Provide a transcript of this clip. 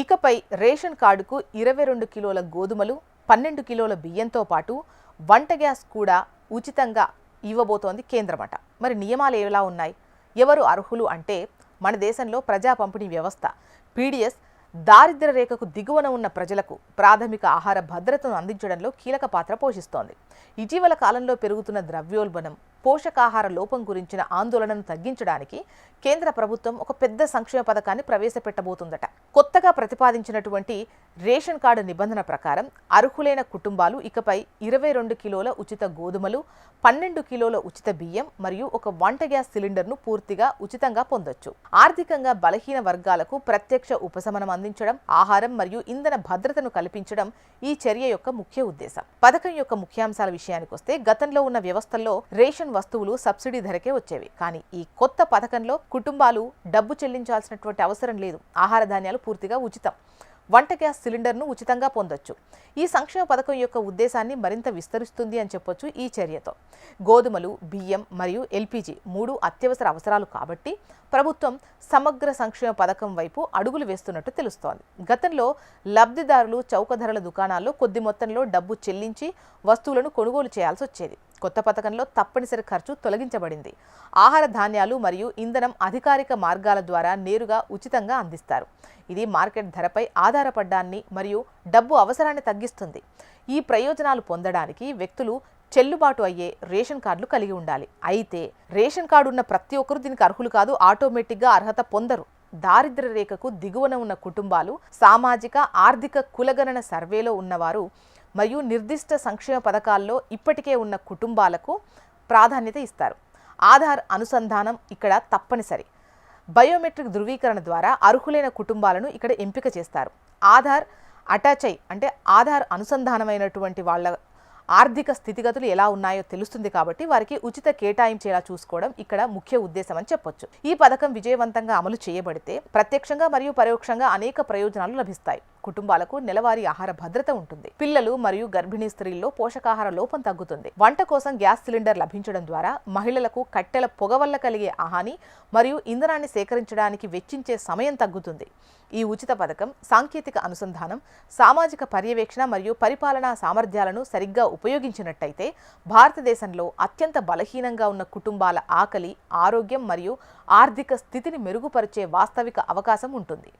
ఇకపై రేషన్ కార్డుకు ఇరవై రెండు కిలోల గోధుమలు పన్నెండు కిలోల బియ్యంతో పాటు వంట గ్యాస్ కూడా ఉచితంగా ఇవ్వబోతోంది కేంద్రమట మరి నియమాలు ఎలా ఉన్నాయి? ఎవరు అర్హులు అంటే మన దేశంలో ప్రజా పంపిణీ వ్యవస్థ. పీడిఎస్ దారిద్ర్య రేఖకు దిగువన ఉన్న ప్రజలకు ప్రాథమిక ఆహార భద్రతను అందించడంలో కీలక పాత్ర పోషిస్తోంది. ఇటీవల కాలంలో పెరుగుతున్న ద్రవ్యోల్బణం పోషకాహార లోపం గురించిన ఆందోళనను తగ్గించడానికి కేంద్ర ప్రభుత్వం ఒక పెద్ద సంక్షేమ పథకాన్ని ప్రవేశపెట్టబోతుందట. కొత్తగా ప్రతిపాదించినటువంటి రేషన్ కార్డు నిబంధన ప్రకారం అర్హులైన కుటుంబాలు ఇకపై ఇరవై రెండు కిలోల ఉచిత గోధుమలు పన్నెండు కిలోల ఉచిత బియ్యం మరియు ఒక వంట గ్యాస్ సిలిండర్ను పూర్తిగా ఉచితంగా పొందొచ్చు. ఆర్థికంగా బలహీన వర్గాలకు ప్రత్యక్ష ఉపశమనం అందించడం ఆహారం మరియు ఇంధన భద్రతను కల్పించడం ఈ చర్య యొక్క ముఖ్య ఉద్దేశం. పథకం యొక్క ముఖ్యాంశాల విషయానికి వస్తే గతంలో ఉన్న వ్యవస్థల్లో రేషన్ వస్తువులు సబ్సిడీ ధరకే వచ్చేవి. కానీ ఈ కొత్త పథకంలో కుటుంబాలు డబ్బు చెల్లించాల్సినటువంటి అవసరం లేదు. ఆహార ధాన్యాలు పూర్తిగా ఉచితం. వంట గ్యాస్ సిలిండర్ను ఉచితంగా పొందొచ్చు. ఈ సంక్షేమ పథకం యొక్క ఉద్దేశాన్ని మరింత విస్తరిస్తుంది అని చెప్పొచ్చు ఈ చర్యతో. గోధుమలు బియ్యం మరియు ఎల్పిజి మూడు అత్యవసర అవసరాలు కాబట్టి ప్రభుత్వం సమగ్ర సంక్షేమ పథకం వైపు అడుగులు వేస్తున్నట్టు తెలుస్తోంది. గతంలో లబ్ధిదారులు చౌక ధరల దుకాణాల్లో కొద్ది మొత్తంలో డబ్బు చెల్లించి వస్తువులను కొనుగోలు చేయాల్సి వచ్చేది. కొత్త పథకంలో తప్పనిసరి ఖర్చు తొలగించబడింది. ఆహార ధాన్యాలు మరియు ఇంధనం అధికారిక మార్గాల ద్వారా నేరుగా ఉచితంగా అందిస్తారు. ఇది మార్కెట్ ధరపై ఆధారపడ్డాన్ని మరియు డబ్బు అవసరాన్ని తగ్గిస్తుంది. ఈ ప్రయోజనాలు పొందడానికి వ్యక్తులు చెల్లుబాటు అయ్యే రేషన్ కార్డులు కలిగి ఉండాలి. అయితే రేషన్ కార్డు ఉన్న ప్రతి ఒక్కరూ దీనికి అర్హులు కాదు. ఆటోమేటిక్గా అర్హత పొందరు. దారిద్ర రేఖకు దిగువన ఉన్న కుటుంబాలు సామాజిక ఆర్థిక కులగణన సర్వేలో ఉన్నవారు మరియు నిర్దిష్ట సంక్షేమ పథకాల్లో ఇప్పటికే ఉన్న కుటుంబాలకు ప్రాధాన్యత ఇస్తారు. ఆధార్ అనుసంధానం ఇక్కడ తప్పనిసరి. బయోమెట్రిక్ ధృవీకరణ ద్వారా అర్హులైన కుటుంబాలను ఇక్కడ ఎంపిక చేస్తారు. ఆధార్ అటాచ్ అయి అంటే ఆధార్ అనుసంధానమైనటువంటి వాళ్ళ ఆర్థిక స్థితిగతులు ఎలా ఉన్నాయో తెలుస్తుంది కాబట్టి వారికి ఉచిత కేటాయించేలా చూసుకోవడం ఇక్కడ ముఖ్య ఉద్దేశం అని చెప్పొచ్చు. ఈ పథకం విజయవంతంగా అమలు చేయబడితే ప్రత్యక్షంగా మరియు పరోక్షంగా అనేక ప్రయోజనాలు లభిస్తాయి. కుటుంబాలకు నెలవారీ ఆహార భద్రత ఉంటుంది. పిల్లలు మరియు గర్భిణీ స్త్రీల్లో పోషకాహార లోపం తగ్గుతుంది. వంట కోసం గ్యాస్ సిలిండర్ లభించడం ద్వారా మహిళలకు కట్టెల పొగ వల్ల కలిగే హాని మరియు ఇంధనాన్ని సేకరించడానికి వెచ్చించే సమయం తగ్గుతుంది. ఈ ఉచిత పథకం సాంకేతిక అనుసంధానం సామాజిక పర్యవేక్షణ మరియు పరిపాలనా సామర్థ్యాలను సరిగ్గా ఉపయోగించినట్టయితే భారతదేశంలో అత్యంత బలహీనంగా ఉన్న కుటుంబాల ఆకలి ఆరోగ్యం మరియు ఆర్థిక స్థితిని మెరుగుపరిచే వాస్తవిక అవకాశం ఉంటుంది.